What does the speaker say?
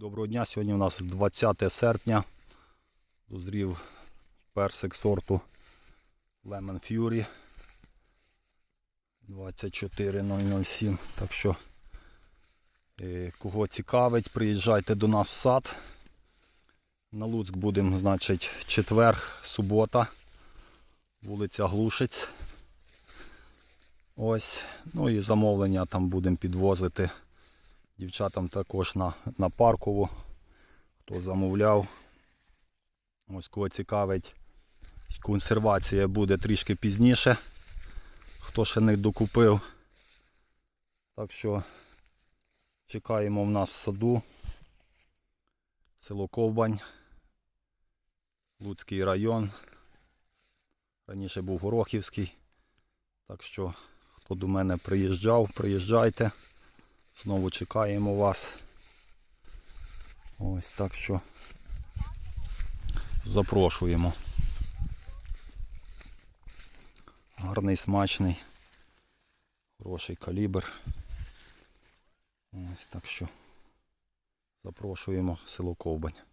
Доброго дня, сьогодні у нас 20 серпня. Дозрів персик сорту Lemon Fury 24007. Так що, е, кого цікавить, приїжджайте до нас в сад. На Луцьк будемо, значить, четвер, субота, вулиця Глушиць. Ось. Ну і замовлення там будемо підвозити дівчатам також на, на паркову. Хто замовляв. Ось кого цікавить. Консервація буде трішки пізніше. Хто ще не докупив. Так що чекаємо в нас в саду. Село Ковбань. Луцький район. Раніше був Горохівський. Так що, хто до мене приїжджав, приїжджайте. Знову чекаємо вас. Ось так що запрошуємо. Гарний, смачний, хороший калібр. Ось так що запрошуємо село Ковбань.